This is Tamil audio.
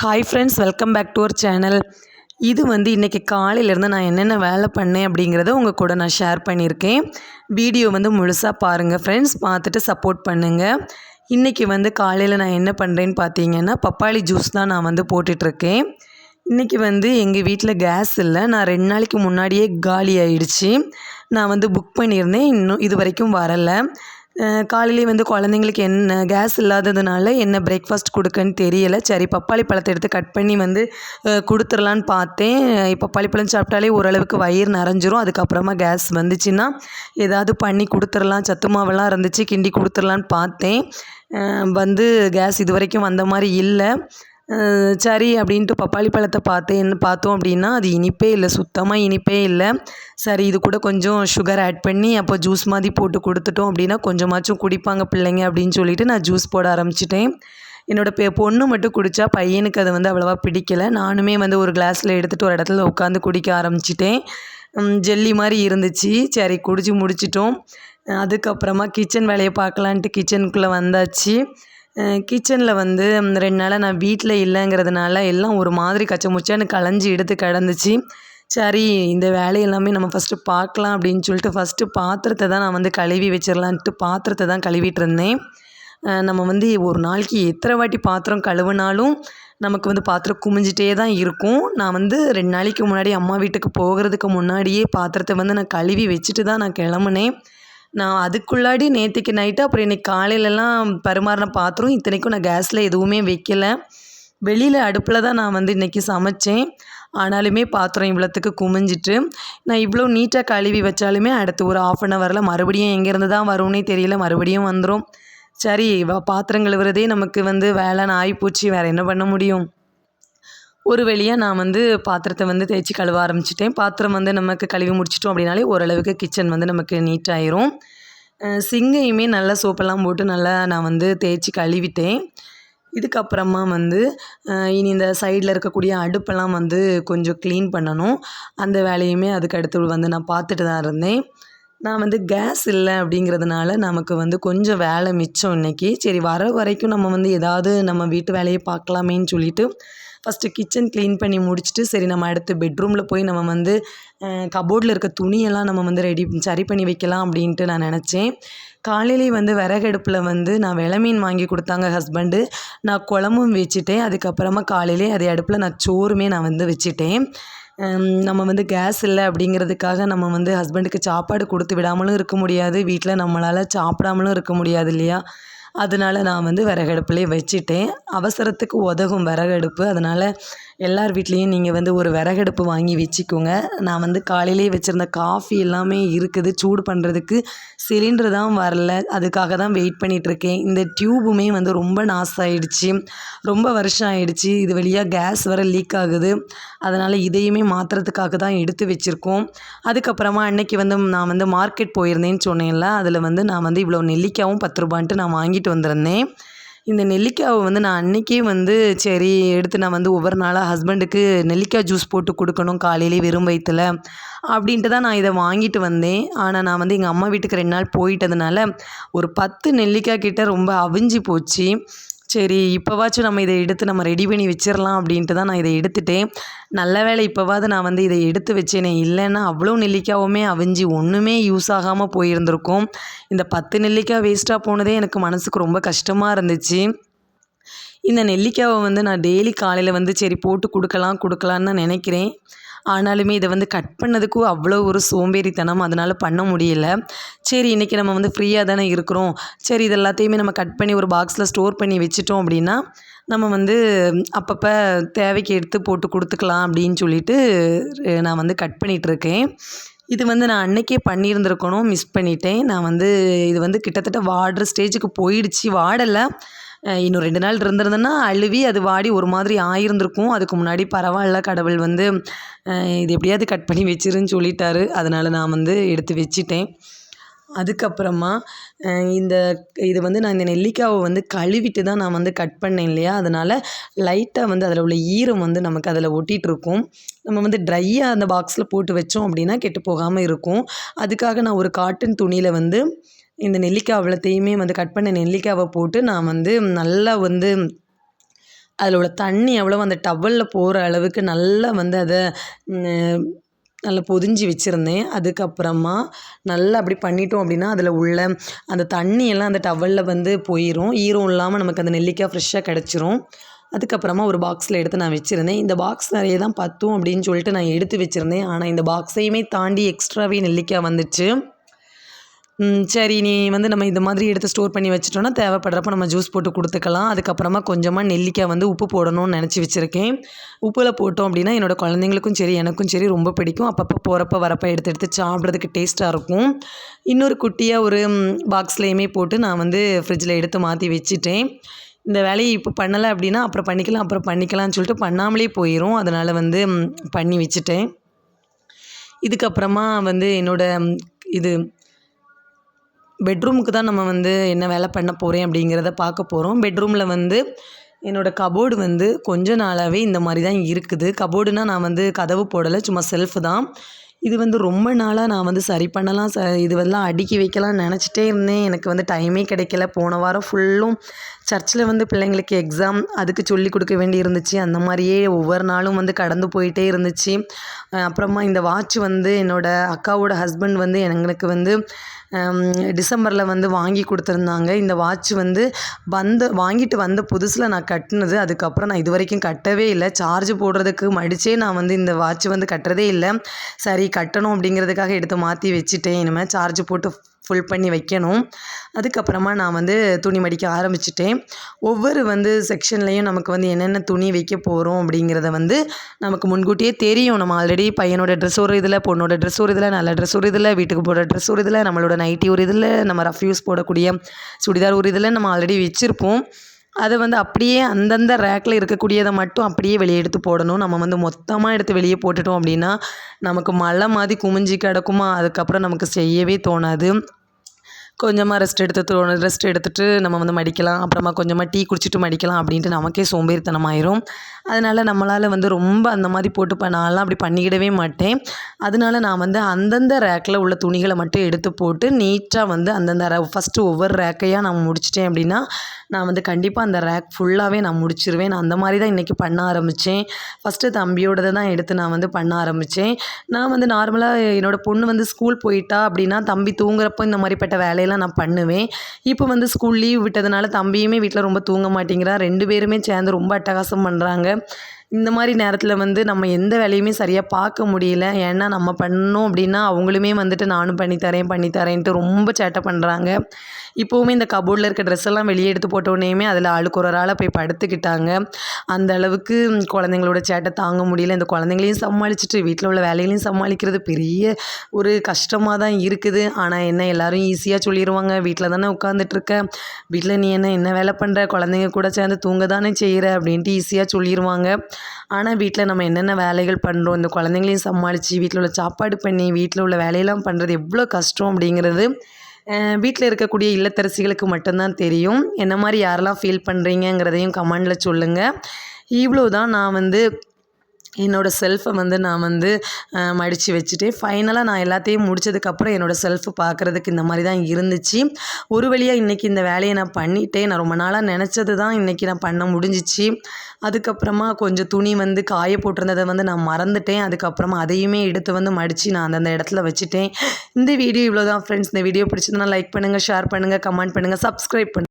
Hi friends welcome back to our channel இது வந்து இன்றைக்கி காலையிலேருந்து நான் என்னென்ன வேலை பண்ணேன் அப்படிங்கிறத உங்கள் கூட நான் ஷேர் பண்ணியிருக்கேன். வீடியோ வந்து முழுசாக பாருங்கள் ஃப்ரெண்ட்ஸ் பார்த்துட்டு சப்போர்ட் பண்ணுங்கள் இன்றைக்கி வந்து காலையில் நான் என்ன பண்ணுறேன்னு பார்த்தீங்கன்னா பப்பாளி ஜூஸ் தான் நான் வந்து போட்டுட்ருக்கேன். இன்றைக்கி வந்து எங்கள் வீட்டில் கேஸ் இல்லை. நான் ரெண்டு நாளைக்கு முன்னாடியே காலி ஆயிடுச்சு. நான் வந்து புக் பண்ணியிருந்தேன். இன்னும் இது வரைக்கும் வரலை. காலையிலே வந்து குழந்தைங்களுக்கு என்ன கேஸ் இல்லாததுனால என்ன பிரேக்ஃபாஸ்ட் கொடுக்கன்னு தெரியலை. சரி பப்பாளி பழத்தை எடுத்து கட் பண்ணி வந்து கொடுத்துர்லான்னு பார்த்தேன். பப்பாளி பழம் சாப்பிட்டாலே ஓரளவுக்கு வயிறு நிறைஞ்சிரும். அதுக்கப்புறமா கேஸ் வந்துச்சுன்னா ஏதாவது பண்ணி கொடுத்துர்லாம் சத்து மாவெல்லாம் இருந்துச்சு கிண்டி கொடுத்துர்லான்னு பார்த்தேன். வந்து கேஸ் இது வரைக்கும் வந்த மாதிரி இல்லை. சரி அப்படின்ட்டு பப்பாளி பழத்தை பார்த்தேன் பார்த்தோம் அப்படின்னா அது இனிப்பே இல்லை சுத்தமாக இனிப்பே இல்லை. சரி இது கூட கொஞ்சம் சுகர் ஆட் பண்ணி அப்போ ஜூஸ் மாதிரி போட்டு கொடுத்துட்டோம் அப்படின்னா கொஞ்சமாச்சும் குடிப்பாங்க பிள்ளைங்க அப்படின்னு சொல்லிட்டு நான் ஜூஸ் போட ஆரம்பிச்சிட்டேன். என்னோடய பெ பொண்ணு மட்டும் குடித்தா பையனுக்கு அது வந்து அவ்வளோவா பிடிக்கலை. நானுமே வந்து ஒரு கிளாஸில் எடுத்துகிட்டு ஒரு இடத்துல உட்காந்து குடிக்க ஆரம்பிச்சிட்டேன். ஜெல்லி மாதிரி இருந்துச்சு. சரி குடிச்சு முடிச்சிட்டோம். அதுக்கப்புறமா கிச்சன் வேலையை பார்க்கலான்ட்டு கிச்சனுக்குள்ளே வந்தாச்சு. கிச்சனில் வந்து ரெண்டு நாளாக நான் வீட்டில் இல்லைங்கிறதுனால எல்லாம் ஒரு மாதிரி கச்ச முச்சான்னு களைஞ்சி எடுத்து கிடந்துச்சு. சரி இந்த வேலையெல்லாமே நம்ம ஃபஸ்ட்டு பார்க்கலாம் அப்படின்னு சொல்லிட்டு ஃபஸ்ட்டு பாத்திரத்தை தான் நான் வந்து கழுவி வச்சிடலான்ட்டு பாத்திரத்தை தான் கழுவிட்டு இருந்தேன். நம்ம வந்து ஒரு நாளைக்கு எத்தனை வாட்டி பாத்திரம் கழுவினாலும் நமக்கு வந்து பாத்திரம் குமிஞ்சிட்டே தான் இருக்கும். நான் வந்து ரெண்டு நாளைக்கு முன்னாடி அம்மா வீட்டுக்கு போகிறதுக்கு முன்னாடியே பாத்திரத்தை வந்து நான் கழுவி வச்சுட்டு தான் நான் கிளம்புனேன். நான் அதுக்குள்ளாடி நேற்றுக்கு நைட்டு அப்புறம் இன்றைக்கி காலையிலலாம் பரிமாறின பாத்திரம் இத்தனைக்கும் நான் கேஸில் எதுவுமே வைக்கல. வெளியில் அடுப்பில் தான் நான் வந்து இன்றைக்கி சமைச்சேன். ஆனாலுமே பாத்திரம் இவ்வளோத்துக்கு குமிஞ்சிட்டு நான் இவ்வளோ நீட்டாக கழுவி வச்சாலுமே அடுத்து ஒரு ஆஃப் அன் ஹவரில் மறுபடியும் எங்கேருந்து தான் வரும்னே தெரியல மறுபடியும் வந்துடும் சரி பாத்திரம் கழுவுறதே நமக்கு வந்து வேலைன்னு ஆகிப்போச்சு வேறு என்ன பண்ண முடியும்? ஒரு வழியாக நான் வந்து பாத்திரத்தை வந்து தேய்ச்சி கழுவ ஆரம்பிச்சிட்டேன். பாத்திரம் வந்து நமக்கு கழுவி முடிச்சிட்டோம் அப்படின்னாலே ஓரளவுக்கு கிச்சன் வந்து நமக்கு நீட்டாயிரும் சிங்கையுமே நல்லா சோப்பெல்லாம் போட்டு நல்லா நான் வந்து தேய்ச்சி கழுவிட்டேன். இதுக்கப்புறமா வந்து இனி இந்த சைடில் இருக்கக்கூடிய அடுப்பெல்லாம் வந்து கொஞ்சம் க்ளீன் பண்ணணும். அந்த வேலையுமே அதுக்கு அடுத்து வந்து நான் பார்த்துட்டு தான் இருந்தேன். நான் வந்து கேஸ் இல்லை அப்படிங்கிறதுனால நமக்கு வந்து கொஞ்சம் வேலை மிச்சம் இன்றைக்கி சரி வர வரைக்கும் நம்ம வந்து ஏதாவது நம்ம வீட்டு வேலையை பார்க்கலாமேன்னு சொல்லிவிட்டு ஃபஸ்ட்டு கிச்சன் க்ளீன் பண்ணி முடிச்சுட்டு சரி நம்ம அடுத்து பெட்ரூமில் போய் நம்ம வந்து கபோர்டில் இருக்க துணியெல்லாம் நம்ம வந்து ரெடி சரி பண்ணி வைக்கலாம் அப்படின்ட்டு நான் நினச்சேன். காலையிலே வந்து விறகடுப்பில் வந்து நான் விளமீன் மீன் வாங்கி கொடுத்தாங்க ஹஸ்பண்டு நான் குழம்பும் வச்சுட்டேன். அதுக்கப்புறமா காலையிலே அதே அடுப்பில் நான் சோறுமே நான் வந்து வச்சுட்டேன். நம்ம வந்து கேஸ் இல்லை அப்படிங்கிறதுக்காக நம்ம வந்து ஹஸ்பண்டுக்கு சாப்பாடு கொடுத்து விடாமலும் இருக்க முடியாது. வீட்டில் நம்மளால் சாப்பிடாமலும் இருக்க முடியாது இல்லையா? அதனால நான் வந்து விறகடுப்புலேயே வச்சுட்டேன். அவசரத்துக்கு உதவும் விறகடுப்பு. அதனால் எல்லார் வீட்லேயும் நீங்கள் வந்து ஒரு விறகடுப்பு வாங்கி வச்சுக்கோங்க. நான் வந்து காலையிலேயே வச்சுருந்த காஃபி எல்லாமே இருக்குது. சூடு பண்ணுறதுக்கு சிலிண்டர் தான் வரல. அதுக்காக தான் வெயிட் பண்ணிகிட்ருக்கேன் இந்த டியூபுமே வந்து ரொம்ப நாஸ் ஆகிடுச்சி ரொம்ப வருஷம் ஆகிடுச்சி இது வழியாக கேஸ் வர லீக் ஆகுது. அதனால் இதையுமே மாற்றுறதுக்காக தான் எடுத்து வச்சுருக்கோம். அதுக்கப்புறமா அன்னைக்கு வந்து நான் வந்து மார்க்கெட் போயிருந்தேன்னு சொன்னேன்ல. அதில் வந்து நான் வந்து இவ்வளோ நெல்லிக்காவும் பத்து ரூபான்ட்டு நான் வாங்கிட்டு வந்திருந்தேன். இந்த நெல்லிக்காவை வந்து நான் அன்றைக்கே வந்து சரி எடுத்து நான் வந்து ஒவ்வொரு நாளாக ஹஸ்பண்டுக்கு நெல்லிக்காய் ஜூஸ் போட்டு கொடுக்கணும் காலையிலே வெறும் வயிற்றுல அப்படின்ட்டு தான் நான் இதை வாங்கிட்டு வந்தேன். ஆனால் நான் வந்து எங்கள் அம்மா வீட்டுக்கு ரெண்டு நாள் போயிட்டதுனால ஒரு பத்து நெல்லிக்காய் கிட்டே ரொம்ப அவிஞ்சு போச்சு. சரி இப்போவாச்சும் நம்ம இதை எடுத்து நம்ம ரெடி பண்ணி வச்சிடலாம் அப்படின்ட்டு தான் நான் இதை எடுத்துட்டேன். நல்ல வேலை இப்போவாது நான் வந்து இதை எடுத்து வச்சேனே இல்லைன்னா அவ்வளோ நெல்லிக்காவுமே அவிஞ்சி ஒன்றுமே யூஸ் ஆகாமல் போயிருந்திருக்கும். இந்த பத்து நெல்லிக்காய் வேஸ்ட்டாக போனதே எனக்கு மனசுக்கு ரொம்ப கஷ்டமாக இருந்துச்சு. இந்த நெல்லிக்காவை வந்து நான் டெய்லி காலையில் வந்து சரி போட்டு கொடுக்கலாம் கொடுக்கலான்னு நான் நினைக்கிறேன். ஆனாலுமே இதை வந்து கட் பண்ணதுக்கும் அவ்வளோ ஒரு சோம்பேறித்தனம் அதனால் பண்ண முடியல. சரி இன்றைக்கி நம்ம வந்து ஃப்ரீயாக தானே இருக்கிறோம். சரி இது எல்லாத்தையுமே நம்ம கட் பண்ணி ஒரு பாக்ஸில் ஸ்டோர் பண்ணி வச்சுட்டோம் அப்படின்னா நம்ம வந்து அப்பப்போ தேவைக்கு எடுத்து போட்டு கொடுத்துக்கலாம் அப்படின்னு சொல்லிட்டு நான் வந்து கட் பண்ணிகிட்ருக்கேன் இது வந்து நான் அன்னைக்கே பண்ணியிருந்துருக்கணும் மிஸ் பண்ணிட்டேன். நான் வந்து இது வந்து கிட்டத்தட்ட வாடுற ஸ்டேஜுக்கு போயிடுச்சு. வாடலை. இன்னும் ரெண்டு நாள் இருந்திருந்தேன்னா அழுவி அது வாடி ஒரு மாதிரி ஆயிருந்திருக்கும். அதுக்கு முன்னாடி பரவாயில்ல கடவுள் வந்து இது எப்படியாவது கட் பண்ணி வச்சிருன்னு சொல்லிட்டாரு. அதனால் நான் வந்து எடுத்து வச்சிட்டேன். அதுக்கப்புறமா இந்த இது வந்து நான் இந்த நெல்லிக்காவை வந்து கழுவிட்டு தான் நான் வந்து கட் பண்ணேன் இல்லையா? அதனால் லைட்டாக வந்து அதில் உள்ள ஈரம் வந்து நமக்கு அதில் ஒட்டிகிட்ருக்கும் நம்ம வந்து ட்ரையாக அந்த பாக்ஸில் போட்டு வச்சோம் அப்படின்னா கெட்டு போகாமல் இருக்கும். அதுக்காக நான் ஒரு காட்டன் துணியில் வந்து இந்த நெல்லிக்காய் அவ்வளோத்தையுமே வந்து கட் பண்ண நெல்லிக்காவை போட்டு நான் வந்து நல்லா வந்து அதில் உள்ள தண்ணி எவ்வளோ அந்த டவலில் போகிற அளவுக்கு நல்லா வந்து அதை நல்லா பொதிஞ்சு வச்சுருந்தேன். அதுக்கப்புறமா நல்லா அப்படி பண்ணிட்டோம் அப்படின்னா அதில் உள்ள அந்த தண்ணியெல்லாம் அந்த டவலில் வந்து போயிடும் ஈரம் இல்லாமல் நமக்கு அந்த நெல்லிக்காய் ஃப்ரெஷ்ஷாக கிடச்சிரும். அதுக்கப்புறமா ஒரு பாக்ஸில் எடுத்து நான் வச்சுருந்தேன். இந்த பாக்ஸ் நிறைய தான் பத்தும் அப்படின்னு சொல்லிட்டு நான் எடுத்து வச்சுருந்தேன். ஆனால் இந்த பாக்ஸையுமே தாண்டி எக்ஸ்ட்ராவே நெல்லிக்காய் வந்துச்சு. சரி நீ வந்து நம்ம இந்த மாதிரி எடுத்து ஸ்டோர் பண்ணி வச்சுட்டோன்னா தேவைப்படுறப்ப நம்ம ஜூஸ் போட்டு கொடுத்துக்கலாம். அதுக்கப்புறமா கொஞ்சமாக நெல்லிக்காய் வந்து உப்பு போடணும்னு நினச்சி வச்சுருக்கேன். உப்பில் போட்டோம் அப்படின்னா என்னோடய குழந்தைங்களுக்கும் சரி எனக்கும் சரி ரொம்ப பிடிக்கும். அப்பப்போ போகிறப்ப வரப்போ எடுத்து எடுத்து சாப்பிட்றதுக்கு டேஸ்ட்டாக இருக்கும். இன்னொரு குட்டியாக ஒரு பாக்ஸ்லேயுமே போட்டு நான் வந்து ஃப்ரிட்ஜில் எடுத்து மாற்றி வச்சுட்டேன். இந்த வேலையை இப்போ பண்ணலை அப்படின்னா அப்புறம் பண்ணிக்கலாம் அப்புறம் பண்ணிக்கலாம்னு சொல்லிட்டு பண்ணாமலே போயிடும் அதனால் வந்து பண்ணி வச்சுட்டேன். இதுக்கப்புறமா வந்து என்னோடய இது பெட்ரூமுக்கு தான் நம்ம வந்து என்ன வேலை பண்ண போகிறேன் அப்படிங்கிறத பார்க்க போகிறோம் பெட்ரூமில் வந்து என்னோடய கபோர்டு வந்து கொஞ்ச நாளாகவே இந்த மாதிரி தான் இருக்குது. கபோர்டுனால் நான் வந்து கதவு போடலை சும்மா செல்ஃப் தான். இது வந்து ரொம்ப நாளாக நான் வந்து சரி பண்ணலாம் ச இதுவெல்லாம் அடுக்கி வைக்கலாம்னு நினச்சிட்டே இருந்தேன். எனக்கு வந்து டைமே கிடைக்கல. போன வாரம் ஃபுல்லும் சர்ச்சில் வந்து பிள்ளைங்களுக்கு எக்ஸாம் அதுக்கு சொல்லி கொடுக்க வேண்டி இருந்துச்சு. அந்த மாதிரியே ஒவ்வொரு நாளும் வந்து கடந்து போயிட்டே இருந்துச்சு. அப்புறமா இந்த வாட்ச் வந்து என்னோடய அக்காவோட ஹஸ்பண்ட் வந்து எங்களுக்கு வந்து டிசம்பரில் வந்து வாங்கி கொடுத்துருந்தாங்க. இந்த வாட்ச் வந்து வந்த வாங்கிட்டு வந்த புதுசில் நான் கட்டினது. அதுக்கப்புறம் நான் இது வரைக்கும் கட்டவே இல்லை. சார்ஜ் போடுறதுக்கு மடித்தே நான் வந்து இந்த வாட்ச் வந்து கட்டுறதே இல்லை. சரி கட்டணும் அப்படிங்கிறதுக்காக எடுத்து மாற்றி வச்சுட்டேன். இனிமேல் சார்ஜ் போட்டு ஃபுல் பண்ணி வைக்கணும். அதுக்கப்புறமா நான் வந்து துணி மடிக்க ஆரம்பிச்சிட்டேன். ஒவ்வொரு வந்து செக்ஷன்லேயும் நமக்கு வந்து என்னென்ன துணி வைக்க போகிறோம் அப்படிங்கிறத வந்து நமக்கு முன்கூட்டியே தெரியும். நம்ம ஆல்ரெடி பையனோட ட்ரெஸ் ஒரு இதில் பொண்ணோட ட்ரெஸ் ஒரு இதில் நல்ல ட்ரெஸ் ஒரு இதில் வீட்டுக்கு போடுற ட்ரெஸ் ஒரு இதில் நம்மளோட நைட்டி ஒரு இதில் நம்ம ரஃப் யூஸ் போடக்கூடிய சுடிதார் ஒரு இதில் நம்ம ஆல்ரெடி வச்சுருப்போம். அதை வந்து அப்படியே அந்தந்த ரேக்கில் இருக்கக்கூடியதை மட்டும் அப்படியே வெளியே எடுத்து போடணும். நம்ம வந்து மொத்தமாக எடுத்து வெளியே போட்டுட்டோம் அப்படின்னா நமக்கு மழை மாதிரி குமிஞ்சி கிடக்குமா? அதுக்கப்புறம் நமக்கு செய்யவே தோணாது. கொஞ்சமாக ரெஸ்ட் எடுத்து ரெஸ்ட் எடுத்துகிட்டு நம்ம வந்து மடிக்கலாம். அப்புறமா கொஞ்சமாக டீ குடிச்சிட்டு மடிக்கலாம் அப்படின்ட்டு நமக்கே சோம்பேறித்தனமாயிரும். அதனால் நம்மளால் வந்து ரொம்ப அந்த மாதிரி போட்டு நான்லாம் அப்படி பண்ணிக்கிடவே மாட்டேன். அதனால நான் வந்து அந்தந்த ரேக்கில் உள்ள துணிகளை மட்டும் எடுத்து போட்டு நீட்டாக வந்து அந்தந்த ரே ஃபஸ்ட்டு ஒவ்வொரு ரேக்கையாக நான் முடிச்சிட்டேன் அப்படின்னா நான் வந்து கண்டிப்பாக அந்த ரேக் ஃபுல்லாகவே நான் முடிச்சிருவேன். நான் அந்த மாதிரி தான் இன்றைக்கி பண்ண ஆரம்பித்தேன் ஃபஸ்ட்டு தம்பியோடதை தான் எடுத்து நான் வந்து பண்ண ஆரம்பித்தேன் நான் வந்து நார்மலாக என்னோடய பொண்ணு வந்து ஸ்கூல் போயிட்டா அப்படின்னா தம்பி தூங்குறப்போ இந்த மாதிரிப்பட்ட வேலையெல்லாம் நான் பண்ணுவேன். இப்போ வந்து ஸ்கூல் லீவ் விட்டதுனால தம்பியுமே வீட்டில் ரொம்ப தூங்க மாட்டேங்கிறா. ரெண்டு பேருமே சேர்ந்து ரொம்ப அட்டகாசம் பண்ணுறாங்க இந்த மாதிரி நேரத்தில் வந்து நம்ம எந்த வேலையுமே சரியாக பார்க்க முடியல. ஏன்னா நம்ம பண்ணோம் அப்படின்னா அவங்களுமே வந்துட்டு நானும் பண்ணித்தரேன் பண்ணித்தரேன்ட்டு ரொம்ப சேட்டை பண்ணுறாங்க இப்போவுமே இந்த கபோர்டில் இருக்க ட்ரெஸ் எல்லாம் வெளியே எடுத்து போட்டோடனேயுமே அதில் ஆளுக்கு ஒரு ஆளாக போய் படுத்துக்கிட்டாங்க. அந்த அளவுக்கு குழந்தைங்களோட சேட்டை தாங்க முடியல. இந்த குழந்தைங்களையும் சமாளிச்சுட்டு வீட்டில் உள்ள வேலைகளையும் சமாளிக்கிறது பெரிய ஒரு கஷ்டமாக தான் இருக்குது. ஆனால் என்ன எல்லோரும் ஈஸியாக சொல்லிடுவாங்க வீட்டில் தானே உட்காந்துட்ருக்க வீட்டில் நீ என்ன என்ன வேலை பண்ணுற குழந்தைங்க கூட சேர்ந்து தூங்க தானே செய்கிற அப்படின்ட்டு ஈஸியாக சொல்லிடுவாங்க ஆனால் வீட்டில் நம்ம என்னென்ன வேலைகள் பண்ணுறோம் இந்த குழந்தைங்களையும் சமாளித்து வீட்டில் உள்ள சாப்பாடு பண்ணி வீட்டில் உள்ள வேலையெல்லாம் பண்ணுறது எவ்வளோ கஷ்டம் அப்படிங்கிறது வீட்டில் இருக்கக்கூடிய இல்லத்தரசிகளுக்கு மட்டும்தான் தெரியும். என்ன மாதிரி யாரெல்லாம் ஃபீல் பண்ணுறீங்கங்கிறதையும் கமெண்டில் சொல்லுங்கள் இவ்வளோ தான் நான் வந்து என்னோடய செல்ஃபை வந்து நான் வந்து மடித்து வச்சுட்டு ஃபைனலாக நான் எல்லாத்தையும் முடித்ததுக்கப்புறம் என்னோடய செல்ஃப் பார்க்குறதுக்கு இந்த மாதிரி தான் இருந்துச்சு. ஒரு வழியாக இன்றைக்கி இந்த வேலையை நான் பண்ணிட்டேன். நான் ரொம்ப நாளாக நினச்சது தான் இன்றைக்கி நான் பண்ண முடிஞ்சிச்சு. அதுக்கப்புறமா கொஞ்சம் துணி வந்து காய போட்டிருந்ததை வந்து நான் மறந்துட்டேன். அதுக்கப்புறமா அதையுமே எடுத்து வந்து மடித்து நான் அந்தந்த இடத்துல வச்சுட்டேன். இந்த வீடியோ இவ்வளோ தான் ஃப்ரெண்ட்ஸ் இந்த வீடியோ பிடிச்சதுன்னா லைக் பண்ணுங்கள் ஷேர் பண்ணுங்கள் கமெண்ட் பண்ணுங்கள் சப்ஸ்கிரைப் பண்ணுங்கள்